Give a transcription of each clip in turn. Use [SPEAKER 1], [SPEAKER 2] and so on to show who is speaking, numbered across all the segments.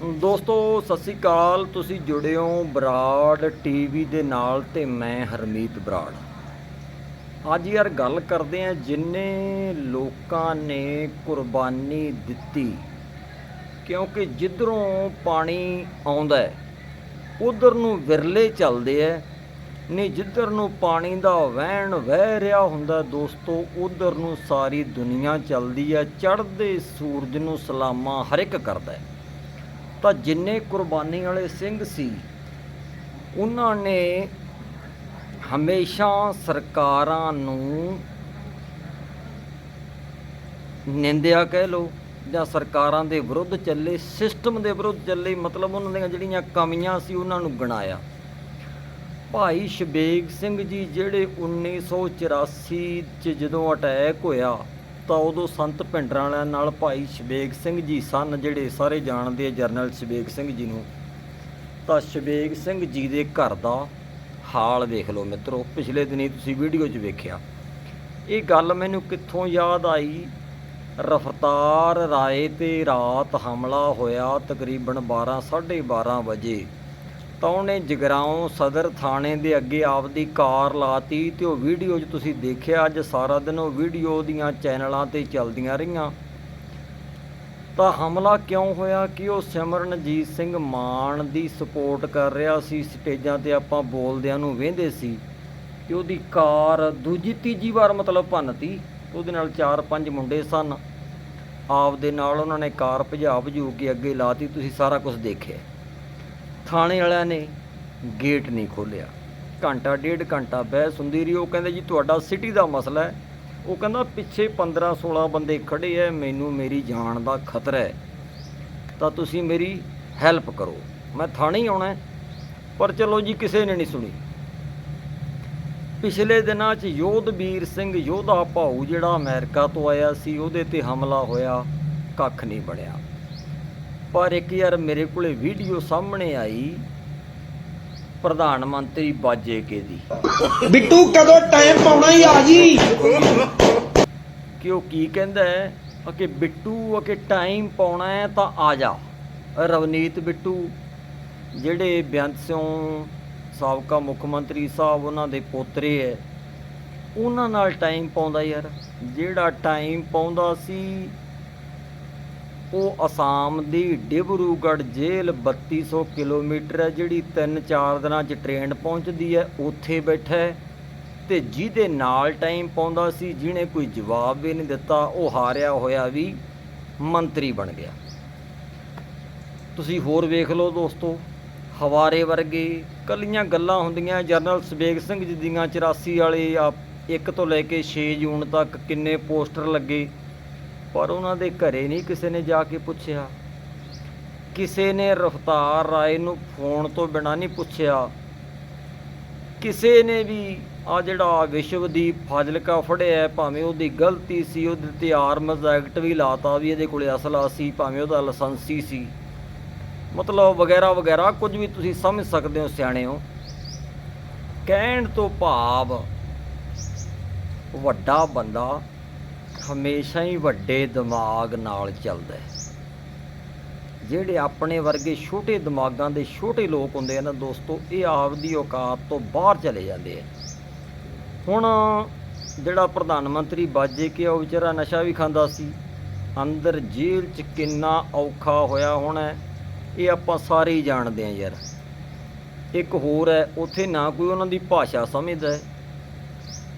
[SPEAKER 1] ਦੋਸਤੋ, ਸਤਿ ਸ੍ਰੀ ਅਕਾਲ। ਤੁਸੀਂ ਜੁੜੇ ਹੋ ਬਰਾੜ ਟੀਵੀ ਦੇ ਨਾਲ ਤੇ ਮੈਂ ਹਰਮੀਤ ਬਰਾੜ। ਅੱਜ ਯਾਰ ਗੱਲ ਕਰਦੇ ਆ ਜਿੰਨੇ ਲੋਕਾਂ ਨੇ ਕੁਰਬਾਨੀ ਦਿੱਤੀ, ਕਿਉਂਕਿ ਜਿੱਧਰੋਂ ਪਾਣੀ ਆਉਂਦਾ ਹੈ, ਉਧਰ ਨੂੰ ਵਿਰਲੇ ਚੱਲਦੇ ਐ ਨਹੀਂ, ਜਿੱਧਰ ਨੂੰ ਪਾਣੀ ਦਾ ਵਹਿਣ ਵਹਿ ਰਿਹਾ ਹੁੰਦਾ ਦੋਸਤੋ, ਉਧਰ ਨੂੰ ਸਾਰੀ ਦੁਨੀਆ ਚੱਲਦੀ ਹੈ। ਚੜ੍ਹਦੇ ਸੂਰਜ ਨੂੰ ਸਲਾਮਾਂ ਹਰ ਇੱਕ ਕਰਦਾ ਹੈ। ਤਾਂ ਜਿੰਨੇ ਕੁਰਬਾਨੀ ਵਾਲੇ ਸਿੰਘ ਸੀ, ਉਹਨਾਂ ਨੇ ਹਮੇਸ਼ਾ ਸਰਕਾਰਾਂ ਨੂੰ ਨਿੰਦਿਆ ਕਹਿ ਲੋ ਜਾਂ ਸਰਕਾਰਾਂ ਦੇ ਵਿਰੁੱਧ ਚੱਲੇ ਸਿਸਟਮ ਦੇ ਵਿਰੁੱਧ ਚੱਲੇ, ਮਤਲਬ ਉਹਨਾਂ ਦੀਆਂ ਜਿਹੜੀਆਂ ਕਮੀਆਂ ਸੀ, ਉਹਨਾਂ ਨੂੰ ਗਣਾਇਆ ਭਾਈ ਸ਼ਬੇਗ ਸਿੰਘ ਜੀ, ਜਿਹੜੇ 1984 ਚ ਜਦੋਂ ਅਟੈਕ ਹੋਇਆ ਤਾਂ ਉਦੋਂ ਸੰਤ ਭਿੰਡਰਾਂ ਵਾਲਿਆਂ ਨਾਲ ਭਾਈ ਸ਼ਬੇਗ ਸਿੰਘ ਜੀ ਸਨ, ਜਿਹੜੇ ਸਾਰੇ ਜਾਣਦੇ ਆ ਜਰਨਲ ਸ਼ਬੇਗ ਸਿੰਘ ਜੀ ਨੂੰ। ਤਾਂ ਸ਼ਬੇਗ ਸਿੰਘ ਜੀ ਦੇ ਘਰ ਦਾ ਹਾਲ ਵੇਖ ਲਓ ਮਿੱਤਰੋ, ਪਿਛਲੇ ਦਿਨੀ ਤੁਸੀਂ ਵੀਡੀਓ 'ਚ ਵੇਖਿਆ। ਇਹ ਗੱਲ ਮੈਨੂੰ ਕਿੱਥੋਂ ਯਾਦ ਆਈ? ਰਫਤਾਰ ਰਾਏ ਤੇ ਰਾਤ ਹਮਲਾ ਹੋਇਆ ਤਕਰੀਬਨ 12 12:30 ਵਜੇ। ਤਾਂ ਉਹਨੇ ਜਗਰਾਉਂ ਸਦਰ ਥਾਣੇ ਦੇ ਅੱਗੇ ਆਪਦੀ ਕਾਰ ਲਾਤੀ ਤੇ ਉਹ ਵੀਡੀਓ 'ਚ ਤੁਸੀਂ ਦੇਖਿਆ, ਅੱਜ ਸਾਰਾ ਦਿਨ ਉਹ ਵੀਡੀਓ ਦੀਆਂ ਚੈਨਲਾਂ ਤੇ ਚੱਲਦੀਆਂ ਰਹੀਆਂ। ਤਾਂ ਹਮਲਾ ਕਿਉਂ ਹੋਇਆ? ਕਿ ਉਹ ਸਿਮਰਨਜੀਤ ਸਿੰਘ ਮਾਨ ਦੀ ਸਪੋਰਟ ਕਰ ਰਿਹਾ ਸੀ, ਸਟੇਜਾਂ ਤੇ ਆਪਾਂ ਬੋਲਦਿਆਂ ਨੂੰ ਵੇਂਦੇ ਸੀ ਕਿ ਉਹਦੀ ਕਾਰ ਦੂਜੀ, ਤੀਜੀ ਵਾਰ ਮਤਲਬ ਭੰਨਤੀ, ਉਹਦੇ ਨਾਲ ਚਾਰ, ਪੰਜ ਮੁੰਡੇ ਸਨ। ਆਪ ਦੇ ਨਾਲ ਉਹਨਾਂ ਨੇ ਕਾਰ ਭਜਾ ਭਜੂ ਕੇ ਅੱਗੇ ਲਾਤੀ, ਤੁਸੀਂ ਸਾਰਾ ਕੁਝ ਦੇਖਿਆ। ਥਾਣੇ ਵਾਲਿਆਂ ਨੇ ਗੇਟ ਨਹੀਂ ਖੋਲਿਆ ਘੰਟਾ, ਡੇਢ ਘੰਟਾ ਬਹਿਸ ਹੁੰਦੀ ਰਹੀ। ਉਹ ਕਹਿੰਦੇ, ਜੀ, ਤੁਹਾਡਾ ਸਿਟੀ ਦਾ ਮਸਲਾ ਹੈ। ਉਹ ਕਹਿੰਦਾ, ਪਿੱਛੇ 15 16 ਬੰਦੇ ਖੜੇ ਐ, ਮੈਨੂੰ ਮੇਰੀ ਜਾਨ ਦਾ ਖਤਰਾ ਹੈ ਤਾਂ ਤੁਸੀਂ ਮੇਰੀ ਹੈਲਪ ਕਰੋ। ਮੈਂ ਥਾਣੇ ਹੀ ਆਉਣਾ ਪਰ ਚਲੋ ਜੀ, ਕਿਸੇ ਨੇ ਨਹੀਂ ਸੁਣੀ। ਪਿਛਲੇ ਦਿਨਾਂ 'ਚ ਯੋਧਵੀਰ ਸਿੰਘ, ਯੋਧਾ ਭਾਊ ਜਿਹੜਾ ਅਮਰੀਕਾ ਤੋਂ ਆਇਆ ਸੀ, ਉਹਦੇ ਤੇ ਹਮਲਾ ਹੋਇਆ, ਕੱਖ ਨਹੀਂ ਬਣਿਆ। ਪਰ ਇੱਕ ਯਾਰ ਮੇਰੇ ਕੋਲੇ ਵੀਡੀਓ ਸਾਹਮਣੇ ਆਈ ਪ੍ਰਧਾਨ ਮੰਤਰੀ ਬਾਜੇ ਕੇ ਦੀ।
[SPEAKER 2] ਬਿੱਟੂ ਕਦੋਂ ਟਾਈਮ ਪਾਉਣਾ ਹੀ ਆ ਜੀ?
[SPEAKER 1] ਕਿ ਉਹ ਕੀ ਕਹਿੰਦਾ ਹੈ? ਕਿ ਬਿੱਟੂ ਆ ਕਿ ਟਾਈਮ ਪਾਉਣਾ ਹੈ ਤਾਂ ਆ ਜਾ। ਰਵਨੀਤ ਬਿੱਟੂ ਜਿਹੜੇ ਬੇਅੰਤ ਸਿੰਘ ਸਾਬਕਾ ਮੁੱਖ ਮੰਤਰੀ ਸਾਹਿਬ ਉਹਨਾਂ ਦੇ ਪੋਤਰੇ ਹੈ ਉਹਨਾਂ ਨਾਲ ਟਾਈਮ ਪਾਉਂਦਾ ਯਾਰ। ਜਿਹੜਾ ਟਾਈਮ ਪਾਉਂਦਾ ਸੀ ਉਹ ਅਸਾਮ ਦੀ ਡਿਬਰੂਗੜ੍ਹ ਜੇਲ੍ਹ 3200 ਕਿਲੋਮੀਟਰ ਹੈ, ਜਿਹੜੀ 3-4 ਦਿਨਾਂ 'ਚ ਟ੍ਰੇਨ ਪਹੁੰਚਦੀ ਹੈ, ਉੱਥੇ ਬੈਠਾ ਹੈ ਤੇ ਜਿਹਦੇ ਨਾਲ ਟਾਈਮ ਪਾਉਂਦਾ ਸੀ, ਜਿਹਨੇ ਕੋਈ ਜਵਾਬ ਵੀ ਨਹੀਂ ਦਿੱਤਾ, ਉਹ ਹਾਰਿਆ ਹੋਇਆ ਵੀ ਮੰਤਰੀ ਬਣ ਗਿਆ। ਤੁਸੀਂ ਹੋਰ ਵੇਖ ਲਓ ਦੋਸਤੋ, ਹਵਾਰੇ ਵਰਗੇ ਕੱਲੀਆਂ ਗੱਲਾਂ ਹੁੰਦੀਆਂ, ਜਨਰਲ ਸਬੇਗ ਸਿੰਘ ਜੀ ਦੀਆਂ 84 ਵਾਲੇ ਆ 1 ਤੋਂ ਲੈ ਕੇ 6 ਜੂਨ ਤੱਕ ਕਿੰਨੇ ਪੋਸਟਰ ਲੱਗੇ ਪਰ ਉਹਨਾਂ ਦੇ ਘਰੇ ਨਹੀਂ ਕਿਸੇ ਨੇ ਜਾ ਕੇ ਪੁੱਛਿਆ। ਕਿਸੇ ਨੇ ਰਫਤਾਰ ਰਾਏ ਨੂੰ ਫੋਨ ਤੋਂ ਬਿਨਾਂ ਨਹੀਂ ਪੁੱਛਿਆ। ਕਿਸੇ ਨੇ ਵੀ ਆ ਜਿਹੜਾ ਵਿਸ਼ਵਦੀਪ ਫਾਜ਼ਿਲਕਾ ਫੜਿਆ ਭਾਵੇਂ ਉਹਦੀ ਗਲਤੀ ਸੀ, ਉਹਦੇ ਤੇ ਆਰਮਜ਼ ਐਕਟ ਵੀ ਲਾਤਾ ਵੀ ਇਹਦੇ ਕੋਲੇ ਅਸਲਾ ਸੀ, ਭਾਵੇਂ ਉਹਦਾ ਲਾਇਸੈਂਸੀ ਸੀ। ਮਤਲਬ ਵਗੈਰਾ ਵਗੈਰਾ ਕੁਝ ਵੀ ਤੁਸੀਂ ਸਮਝ ਸਕਦੇ ਹੋ ਸਿਆਣੇ ਹੋ ਕਹਿਣ ਤੋਂ ਭਾਵ ਵੱਡਾ ਬੰਦਾ ਹਮੇਸ਼ਾ ਹੀ ਵੱਡੇ ਦਿਮਾਗ ਨਾਲ ਚੱਲਦਾ ਹੈ। ਜਿਹੜੇ ਆਪਣੇ ਵਰਗੇ ਛੋਟੇ ਦਿਮਾਗਾਂ ਦੇ ਛੋਟੇ ਲੋਕ ਹੁੰਦੇ ਆ ਨਾ ਦੋਸਤੋ, ਇਹ ਆਪਦੀ ਔਕਾਤ ਤੋਂ ਬਾਹਰ ਚਲੇ ਜਾਂਦੇ ਆ। ਹੁਣ ਜਿਹੜਾ ਪ੍ਰਧਾਨ ਮੰਤਰੀ ਬਾਜੇ ਕੇ ਉਹ ਵਿਚਾਰਾ ਨਸ਼ਾ ਵੀ ਖਾਂਦਾ ਸੀ। ਅੰਦਰ ਜੇਲ੍ਹ 'ਚ ਕਿੰਨਾ ਔਖਾ ਹੋਇਆ ਹੋਣਾ ਇਹ ਆਪਾਂ ਸਾਰੇ ਹੀ ਜਾਣਦੇ ਆ ਯਾਰ। ਇੱਕ ਹੋਰ ਹੈ, ਉੱਥੇ ਨਾ ਕੋਈ ਉਹਨਾਂ ਦੀ ਭਾਸ਼ਾ ਸਮਝਦਾ ਹੈ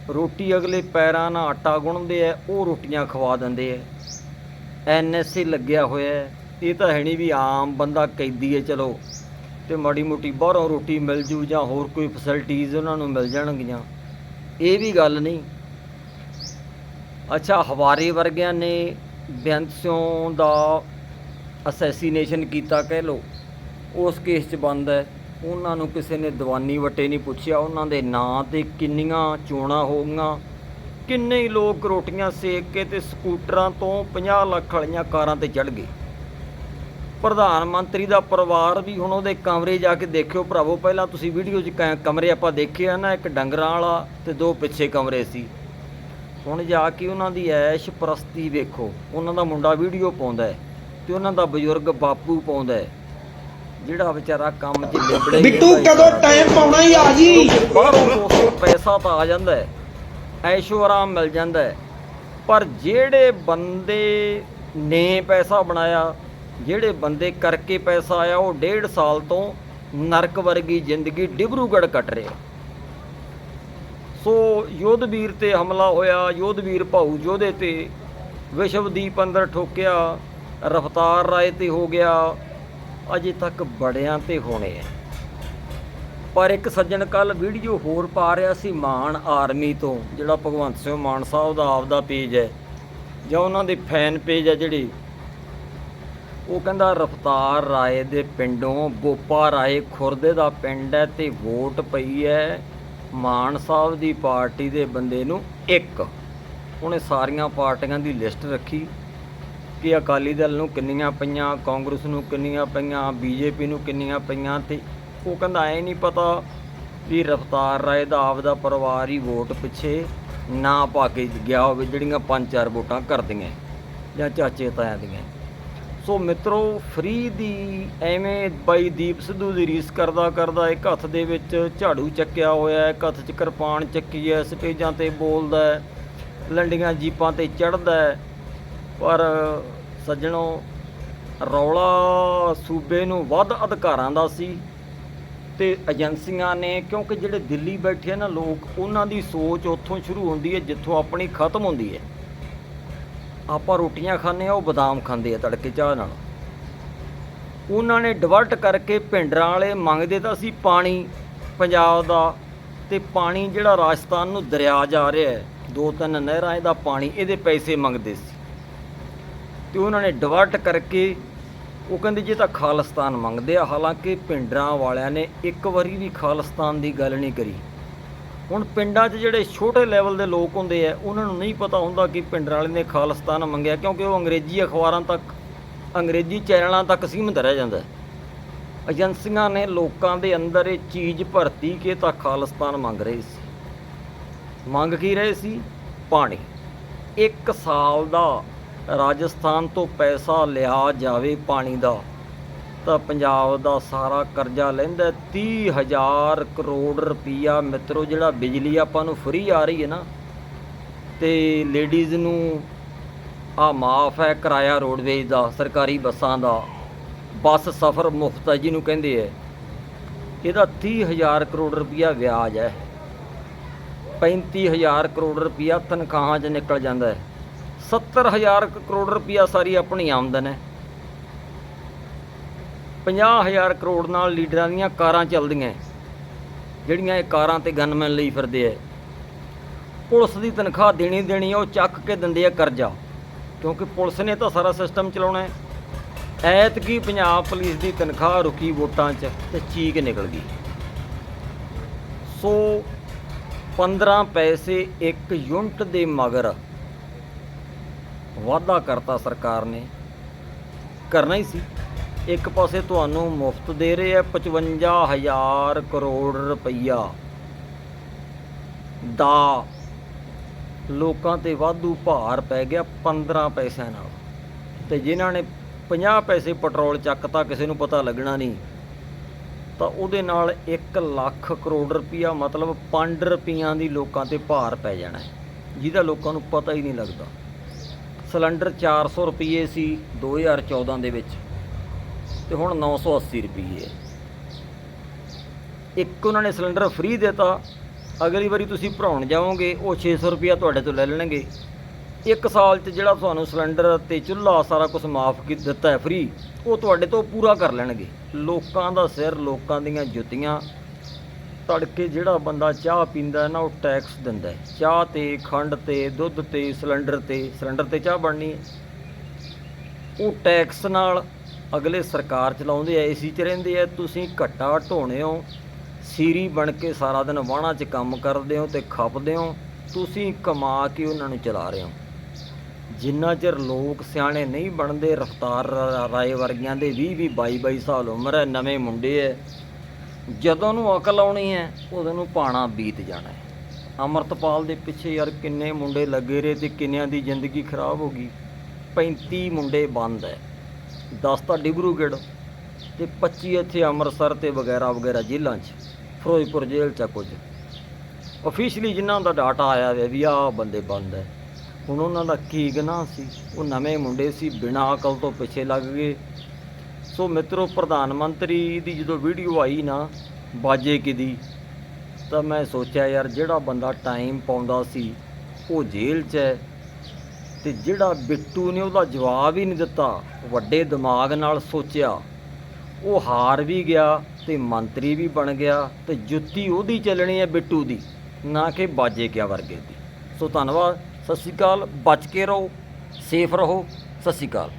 [SPEAKER 1] ਰੋਟੀ ਅਗਲੇ ਪੈਰਾਂ ਨਾਲ ਆਟਾ ਗੁੰਨਦੇ ਆ ਉਹ ਰੋਟੀਆਂ ਖਵਾ ਦਿੰਦੇ ਆ ਐਨਐਸਏ ਲੱਗਿਆ ਹੋਇਆ ਇਹ ਤਾਂ ਹੈ ਨਹੀਂ ਵੀ ਆਮ ਬੰਦਾ ਕੈਦੀ ਹੈ ਚਲੋ। ਤੇ ਮਾੜੀ ਮੋਟੀ ਬਾਹਰੋਂ ਰੋਟੀ ਮਿਲ ਜੂ ਜਾਂ ਹੋਰ ਕੋਈ ਫੈਸਿਲਿਟੀਜ਼ ਉਹਨਾਂ ਨੂੰ ਮਿਲ ਜਾਣਗੀਆਂ। ਇਹ ਵੀ ਗੱਲ ਨਹੀਂ। ਅੱਛਾ, ਹਵਾਰੇ ਵਰਗਿਆਂ ਨੇ ਬੇਅੰਤ ਸਿੰਘ ਦਾ ਅਸੈਸੀਨੇਸ਼ਨ ਕੀਤਾ, ਕਹਿ ਲੋ ਉਸ ਕੇਸ 'ਚ ਬੰਦ ਹੈ ਉਹਨਾਂ ਨੂੰ ਕਿਸੇ ਨੇ ਦੀਵਾਨੀ ਵਟੇ ਨਹੀਂ ਪੁੱਛਿਆ, ਉਹਨਾਂ ਦੇ ਨਾਂ ਤੇ ਕਿੰਨੀਆਂ ਚੋਣਾਂ ਹੋ ਗਈਆਂ। ਕਿੰਨੇ ਹੀ ਲੋਕ ਰੋਟੀਆਂ ਸੇਕ ਕੇ ਤੇ ਸਕੂਟਰਾਂ ਤੋਂ 50 ਲੱਖ ਵਾਲੀਆਂ ਕਾਰਾਂ ਤੇ ਚੜ੍ਹ ਗਏ। ਪ੍ਰਧਾਨ ਮੰਤਰੀ ਦਾ ਪਰਿਵਾਰ ਵੀ ਹੁਣ ਉਹਦੇ ਕਮਰੇ ਜਾ ਕੇ ਦੇਖਿਓ। ਭਰਾਵੋ, ਪਹਿਲਾਂ ਤੁਸੀਂ ਵੀਡੀਓ 'ਚ ਕ- ਕਮਰੇ ਆਪਾਂ ਦੇਖੇ ਆ ਨਾ, ਇੱਕ ਡੰਗਰਾਂ ਵਾਲਾ ਤੇ ਦੋ ਪਿੱਛੇ ਕਮਰੇ ਸੀ। ਹੁਣ ਜਾ ਕੇ ਉਹਨਾਂ ਦੀ ਐਸ਼ ਪ੍ਰਸਤੀ ਵੇਖੋ। ਉਹਨਾਂ ਦਾ ਮੁੰਡਾ ਵੀਡੀਓ ਪਾਉਂਦਾ ਹੈ ਤੇ ਉਹਨਾਂ ਦਾ ਬਜ਼ੁਰਗ ਬਾਪੂ ਪਾਉਂਦਾ ਹੈ। ਜਿਹੜਾ ਵਿਚਾਰਾ ਕੰਮ 'ਚ ਲਿਬੜੇ
[SPEAKER 2] ਬਿੱਟੂ ਕਦੋਂ। ਟਾਈਮ ਪਾਉਣਾ ਹੀ ਆ ਜੀ?
[SPEAKER 1] ਬਾਹਰੋਂ ਪੈਸਾ ਤਾਂ ਆ ਜਾਂਦਾ ਹੈ। ਐਸ਼ੋ ਆਰਾਮ ਮਿਲ ਜਾਂਦਾ ਹੈ। ਪਰ ਜਿਹੜੇ ਬੰਦੇ ਨੇ ਪੈਸਾ ਬਣਾਇਆ ਜਿਹੜੇ ਬੰਦੇ ਕਰਕੇ ਪੈਸਾ ਆਇਆ ਉਹ ਡੇਢ ਸਾਲ ਤੋਂ ਨਰਕ ਵਰਗੀ ਜ਼ਿੰਦਗੀ ਡਿਬਰੂਗੜ੍ਹ ਕੱਟ ਰਹੇ ਸੋ ਯੋਧਵੀਰ ਤੇ ਹਮਲਾ ਹੋਇਆ ਯੋਧਵੀਰ ਭਾਊ ਯੋਧੇ ਤੇ ਵਿਸ਼ਵਦੀਪ ਅੰਦਰ ਠੋਕਿਆ ਰਫਤਾਰ ਰਾਏ ਤੇ ਹੋ ਗਿਆ ਅਜੇ ਤੱਕ ਬੜਿਆਂ ਤੇ ਹੋਣੇ ਆ। ਪਰ ਇੱਕ ਸੱਜਣ ਕੱਲ ਵੀਡੀਓ ਹੋਰ ਪਾ ਰਿਹਾ ਸੀ ਮਾਨ ਆਰਮੀ ਤੋਂ, ਜਿਹੜਾ ਭਗਵੰਤ ਸਿੰਘ ਮਾਨ ਸਾਹਿਬ ਦਾ ਆਪਦਾ ਪੇਜ ਹੈ, ਜਾਂ ਉਹਨਾਂ ਦੇ ਫੈਨ ਪੇਜ ਹੈ ਜਿਹੜੀ। ਉਹ ਕਹਿੰਦਾ, ਰਫਤਾਰ ਰਾਏ ਦੇ ਪਿੰਡੋਂ ਗੋਪਾ ਰਾਏ ਖੁਰਦੇ ਦਾ ਪਿੰਡ ਹੈ ਤੇ ਵੋਟ ਪਈ ਹੈ ਮਾਨ ਸਾਹਿਬ ਦੀ ਪਾਰਟੀ ਦੇ ਬੰਦੇ ਨੂੰ ਇੱਕ। ਉਹਨੇ ਸਾਰੀਆਂ ਪਾਰਟੀਆਂ ਦੀ ਲਿਸਟ ਰੱਖੀ। ਕਿ ਅਕਾਲੀ ਦਲ ਨੂੰ ਕਿੰਨੀਆਂ ਪਈਆਂ, ਕਾਂਗਰਸ ਨੂੰ ਕਿੰਨੀਆਂ ਪਈਆਂ, ਬੀਜੇਪੀ ਨੂੰ ਕਿੰਨੀਆਂ ਪਈਆਂ ਤੇ ਉਹ ਕਹਿੰਦਾ ਐ ਨਹੀਂ ਪਤਾ ਵੀ ਰਫਤਾਰ ਰਾਏ ਦਾ ਆਪਦਾ ਪਰਿਵਾਰ ਹੀ ਵੋਟ ਪਿੱਛੇ ਨਾ ਪਾ ਕੇ ਗਿਆ ਹੋਵੇ, ਜਿਹੜੀਆਂ ਪੰਜ ਚਾਰ ਵੋਟਾਂ ਕਰਦੀਆਂ, ਜਾਂ ਚਾਚੇ ਤਾਇਆਂ ਦੀਆਂ। ਸੋ ਮਿੱਤਰੋ, ਫਰੀ ਦੀ ਐਵੇਂ ਬਾਈ ਦੀਪ ਸਿੱਧੂ ਦੀ ਰੀਸ ਕਰਦਾ ਕਰਦਾ ਇੱਕ ਹੱਥ ਦੇ ਵਿੱਚ ਝਾੜੂ ਚੱਕਿਆ ਹੋਇਆ ਹੈ, ਇੱਕ ਹੱਥ 'ਚ ਕਿਰਪਾਨ ਚੱਕੀ ਹੈ, ਸਟੇਜਾਂ ਤੇ ਬੋਲਦਾ ਹੈ, ਲੰਡੀਆਂ ਜੀਪਾਂ ਤੇ ਚੜ੍ਹਦਾ ਹੈ। ਪਰ ਸੱਜਣੋ, ਰੌਲਾ ਸੂਬੇ ਨੂੰ ਵੱਧ ਅਧਿਕਾਰਾਂ ਦਾ ਸੀ ਤੇ ਏਜੰਸੀਆਂ ਨੇ, ਕਿਉਂਕਿ ਜਿਹੜੇ ਦਿੱਲੀ ਬੈਠੇ ਆ ਨਾ ਲੋਕ, ਉਹਨਾਂ ਦੀ ਸੋਚ ਉੱਥੋਂ ਸ਼ੁਰੂ ਹੁੰਦੀ ਹੈ, ਜਿੱਥੋਂ ਆਪਣੀ ਖਤਮ ਹੁੰਦੀ ਹੈ। ਆਪਾਂ ਰੋਟੀਆਂ ਖਾਂਦੇ ਆ ਉਹ ਬਦਾਮ ਖਾਂਦੇ ਆ ਤੜਕੇ ਚਾਹ ਨਾਲ। ਉਹਨਾਂ ਨੇ ਡਿਵਰਟ ਕਰਕੇ ਪਿੰਡਰਾਂ ਵਾਲੇ ਮੰਗਦੇ ਤਾਂ ਸੀ ਪਾਣੀ, ਪੰਜਾਬ ਦਾ, ਤੇ ਪਾਣੀ ਜਿਹੜਾ ਰਾਜਸਥਾਨ ਨੂੰ ਦਰਿਆ ਜਾ ਰਿਹਾ ਹੈ, ਦੋ ਤਿੰਨ ਨਹਿਰਾਂ ਇਹਦਾ ਪਾਣੀ, ਇਹਦੇ ਪੈਸੇ ਮੰਗਦੇ ਸੀ। ਤੇ ਉਹਨਾਂ ਨੇ ਡਿਵਰਟ ਕਰਕੇ ਉਹ ਕਹਿੰਦੇ ਜੇ ਤਾਂ ਖਾਲਿਸਤਾਨ ਮੰਗਦੇ ਆ, ਹਾਲਾਂਕਿ ਪਿੰਡਾਂ ਵਾਲਿਆਂ ਨੇ ਇੱਕ ਵਾਰੀ ਵੀ ਖਾਲਿਸਤਾਨ ਦੀ ਗੱਲ ਨਹੀਂ ਕਰੀ। ਹੁਣ ਪਿੰਡਾਂ 'ਚ ਜਿਹੜੇ ਛੋਟੇ ਲੈਵਲ ਦੇ ਲੋਕ ਹੁੰਦੇ ਆ, ਉਹਨਾਂ ਨੂੰ ਨਹੀਂ ਪਤਾ ਹੁੰਦਾ ਕਿ ਪਿੰਡਰਾਂ ਵਾਲੇ ਨੇ ਖਾਲਿਸਤਾਨ ਮੰਗਿਆ, ਕਿਉਂਕਿ ਉਹ ਅੰਗਰੇਜ਼ੀ ਅਖਬਾਰਾਂ ਤੱਕ, ਅੰਗਰੇਜ਼ੀ ਚੈਨਲਾਂ ਤੱਕ ਸੀਮਿਤ ਰਹਿ ਜਾਂਦਾ ਏਜੰਸੀਆਂ ਨੇ ਲੋਕਾਂ ਦੇ ਅੰਦਰ ਇਹ ਚੀਜ਼ ਭਰਤੀ ਕਿ ਤਾਂ ਖਾਲਿਸਤਾਨ ਮੰਗ ਰਹੇ ਸੀ। ਮੰਗ ਕੀ ਰਹੇ ਸੀ? ਪਾਣੀ। ਇੱਕ ਸਾਲ ਦਾ ਰਾਜਸਥਾਨ ਤੋਂ ਪੈਸਾ ਲਿਆ ਜਾਵੇ ਪਾਣੀ ਦਾ, ਤਾਂ ਪੰਜਾਬ ਦਾ ਸਾਰਾ ਕਰਜ਼ਾ ਲੈਂਦਾ 30000 ਕਰੋੜ ਰੁਪਈਆ ਮਿੱਤਰੋ, ਜਿਹੜਾ ਬਿਜਲੀ ਆਪਾਂ ਨੂੰ ਫ੍ਰੀ ਆ ਰਹੀ ਹੈ ਨਾ, ਤੇ ਲੇਡੀਜ਼ ਨੂੰ ਆ ਮਾਫ ਹੈ ਕਿਰਾਇਆ ਰੋਡਵੇਜ਼ ਦਾ, ਸਰਕਾਰੀ ਬੱਸਾਂ ਦਾ, ਬੱਸ ਸਫ਼ਰ ਮੁਫਤ ਹੈ ਜਿਹਨੂੰ ਕਹਿੰਦੇ ਐ ਇਹਦਾ 30000 ਕਰੋੜ ਰੁਪਈਆ ਵਿਆਜ ਹੈ। 35000 ਕਰੋੜ ਰੁਪਈਆ ਤਨਖਾਹਾਂ 'ਚ ਨਿਕਲ ਜਾਂਦਾ ਹੈ। 70000 ਕਰੋੜ ਰੁਪਈਆ ਸਾਰੀ ਆਪਣੀ ਆਮਦਨ ਹੈ। 50000 ਕਰੋੜ ਨਾਲ ਲੀਡਰਾਂ ਦੀਆਂ ਕਾਰਾਂ ਚੱਲਦੀਆਂ ਜਿਹੜੀਆਂ ਇਹ ਕਾਰਾਂ ਤੇ ਗਨਮੈਨ ਲਈ ਫਿਰਦੇ ਐ ਪੁਲਿਸ ਦੀ ਤਨਖਾਹ ਦੇਣੀ ਦੇਣੀ ਉਹ ਚੱਕ ਕੇ ਦਿੰਦੇ ਆ ਕਰਜ਼ਾ। ਕਿਉਂਕਿ ਪੁਲਿਸ ਨੇ ਤਾਂ ਸਾਰਾ ਸਿਸਟਮ ਚਲਾਉਣਾ ਹੈ। ਐਤਕੀ ਪੰਜਾਬ ਪੁਲਿਸ ਦੀ ਤਨਖਾਹ ਰੁਕੀ ਵੋਟਾਂ 'ਚ ਤੇ ਚੀਕ ਨਿਕਲ ਗਈ। ਸੋ 15 ਪੈਸੇ ਇੱਕ ਯੂਨਿਟ ਦੇ ਮਗਰ ਵਾਅਦਾ ਕਰਤਾ ਸਰਕਾਰ ਨੇ। ਕਰਨਾ ਹੀ ਸੀ। ਇੱਕ ਪਾਸੇ ਤੁਹਾਨੂੰ ਮੁਫਤ ਦੇ ਰਹੇ ਆ 55000 ਕਰੋੜ ਰੁਪਈਆ। ਦਾ ਲੋਕਾਂ ਤੇ ਵਾਧੂ ਭਾਰ ਪੈ ਗਿਆ 15 ਪੈਸਿਆਂ ਨਾਲ। ਤੇ ਜਿਨ੍ਹਾਂ ਨੇ 50 ਪੈਸੇ ਪੈਟਰੋਲ ਚੱਕਤਾ ਕਿਸੇ ਨੂੰ ਪਤਾ ਲੱਗਣਾ ਨਹੀਂ। ਤਾਂ ਉਹਦੇ ਨਾਲ 1 ਲੱਖ ਕਰੋੜ ਰੁਪਈਆ, ਮਤਲਬ 5 ਰੁਪਈਆਂ ਦੀ ਲੋਕਾਂ ਤੇ ਭਾਰ ਪੈ ਜਾਣਾ ਜਿਹਦਾ ਲੋਕਾਂ ਨੂੰ ਪਤਾ ਹੀ ਨਹੀਂ ਲੱਗਦਾ। ਸਿਲੰਡਰ 400 ਰੁਪਏ ਸੀ 2014 ਦੇ ਵਿੱਚ ਤੇ ਹੁਣ 980 ਰੁਪਏ ਹੈ ਇੱਕ ਉਹਨਾਂ ਨੇ ਸਿਲੰਡਰ ਫ੍ਰੀ ਦਿੱਤਾ। ਅਗਲੀ ਵਾਰੀ ਤੁਸੀਂ ਭਰਾਉਣ ਜਾਓਗੇ, ਉਹ 600 ਰੁਪਇਆ ਤੁਹਾਡੇ ਤੋਂ ਲੈ ਲੈਣਗੇ। ਇੱਕ ਸਾਲ 'ਚ ਜਿਹੜਾ ਤੁਹਾਨੂੰ ਸਿਲੰਡਰ ਤੇ ਚੁੱਲ੍ਹਾ ਸਾਰਾ ਕੁਝ ਮਾਫ ਕੀ ਦਿੱਤਾ ਹੈ ਫ੍ਰੀ, ਉਹ ਤੁਹਾਡੇ ਤੋਂ ਪੂਰਾ ਕਰ ਲੈਣਗੇ। ਲੋਕਾਂ ਦਾ ਸਿਰ, ਲੋਕਾਂ ਦੀਆਂ ਜੁੱਤੀਆਂ ਤੜਕੇ ਜਿਹੜਾ ਬੰਦਾ ਚਾਹ ਪੀਂਦਾ ਨਾ, ਉਹ ਟੈਕਸ ਦਿੰਦਾ ਚਾਹ ਤੇ, ਖੰਡ ਤੇ, ਦੁੱਧ ਤੇ, ਸਿਲੰਡਰ ਤੇ ਸਿਲੰਡਰ ਤੇ ਚਾਹ ਬਣਨੀ ਹੈ। ਉਹ ਟੈਕਸ ਨਾਲ ਅਗਲੇ ਸਰਕਾਰ ਚਲਾਉਂਦੇ ਐ ਏਸੀ 'ਚ ਰਹਿੰਦੇ ਐ ਤੁਸੀਂ ਘੱਟਾ ਢੋਣੇ ਹੋ, ਸੀਰੀ ਬਣ ਕੇ ਸਾਰਾ ਦਿਨ ਵਾਹਣਾ 'ਚ ਕੰਮ ਕਰਦੇ ਹੋ ਤੇ ਖਪਦੇ ਹੋ, ਤੁਸੀਂ ਕਮਾ ਕੇ ਉਹਨਾਂ ਨੂੰ ਚਲਾ ਰਹੇ ਹੋ। ਜਿੰਨਾ ਚਿਰ ਲੋਕ ਸਿਆਣੇ ਨਹੀਂ ਬਣਦੇ, ਰਫਤਾਰ ਰਾ- ਰਾਏ ਵਰਗਿਆਂ ਦੇ 20 20 22 22 ਸਾਲ ਉਮਰ ਹੈ, ਨਵੇਂ ਮੁੰਡੇ ਐ ਜਦੋਂ ਨੂੰ ਅਕਲ ਆਉਣੀ ਹੈ ਉਦੋਂ ਨੂੰ ਪਾਣਾ ਬੀਤ ਜਾਣਾ ਹੈ। ਅਮਰਤਪਾਲ ਦੇ ਪਿੱਛੇ ਯਾਰ ਕਿੰਨੇ ਮੁੰਡੇ ਲੱਗੇ ਰਹੇ ਤੇ ਕਿੰਨਿਆਂ ਦੀ ਜ਼ਿੰਦਗੀ ਖਰਾਬ ਹੋ ਗਈ। 35 ਮੁੰਡੇ ਬੰਦ ਹੈ। 10 ਤਾਂ ਡਿਬਰੂਗੜ੍ਹ ਤੇ 25 ਇੱਥੇ ਅੰਮ੍ਰਿਤਸਰ ਤੇ ਵਗੈਰਾ ਵਗੈਰਾ ਜੇਲ੍ਹਾਂ 'ਚ। ਫਿਰੋਜ਼ਪੁਰ ਜੇਲ੍ਹ 'ਚ ਆ ਕੁਝ। ਅਫੀਸ਼ੀਅਲੀ ਜਿਨ੍ਹਾਂ ਦਾ ਡਾਟਾ ਆਇਆ ਹੋਇਆ ਵੀ ਆਹ ਬੰਦੇ ਬੰਦ ਹੈ। ਹੁਣ ਉਹਨਾਂ ਦਾ ਕੀ ਗੁਨਾਹ ਸੀ? ਉਹ ਨਵੇਂ ਮੁੰਡੇ ਸੀ, ਬਿਨਾਂ ਅਕਲ ਤੋਂ ਪਿੱਛੇ ਲੱਗ ਗਏ। ਸੋ ਮਿੱਤਰੋ, ਪ੍ਰਧਾਨ ਮੰਤਰੀ ਦੀ ਜਦੋਂ ਵੀਡੀਓ ਆਈ ਨਾ ਬਾਜੇ ਕਿਦੀ ਤਾਂ ਮੈਂ ਸੋਚਿਆ ਯਾਰ ਜਿਹੜਾ ਬੰਦਾ ਟਾਈਮ ਪਾਉਂਦਾ ਸੀ, ਉਹ ਜੇਲ੍ਹ 'ਚ ਹੈ ਤੇ ਜਿਹੜਾ ਬਿੱਟੂ ਨੇ ਉਹਦਾ ਜਵਾਬ ਹੀ ਨਹੀਂ ਦਿੱਤਾ, ਵੱਡੇ ਦਿਮਾਗ ਨਾਲ ਸੋਚਿਆ। ਉਹ ਹਾਰ ਵੀ ਗਿਆ ਤੇ ਮੰਤਰੀ ਵੀ ਬਣ ਗਿਆ ਤੇ ਜੁੱਤੀ ਉਹਦੀ ਚੱਲਣੀ ਹੈ ਬਿੱਟੂ ਦੀ, ਨਾ ਕਿ ਬਾਜੇ ਕਿਆ ਵਰਗੇ ਦੀ। ਸੋ ਧੰਨਵਾਦ, ਸਤਿ ਸ਼੍ਰੀ ਅਕਾਲ, ਬਚ ਕੇ ਰਹੋ ਸੇਫ ਰਹੋ, ਸਤਿ ਸ਼੍ਰੀ ਅਕਾਲ।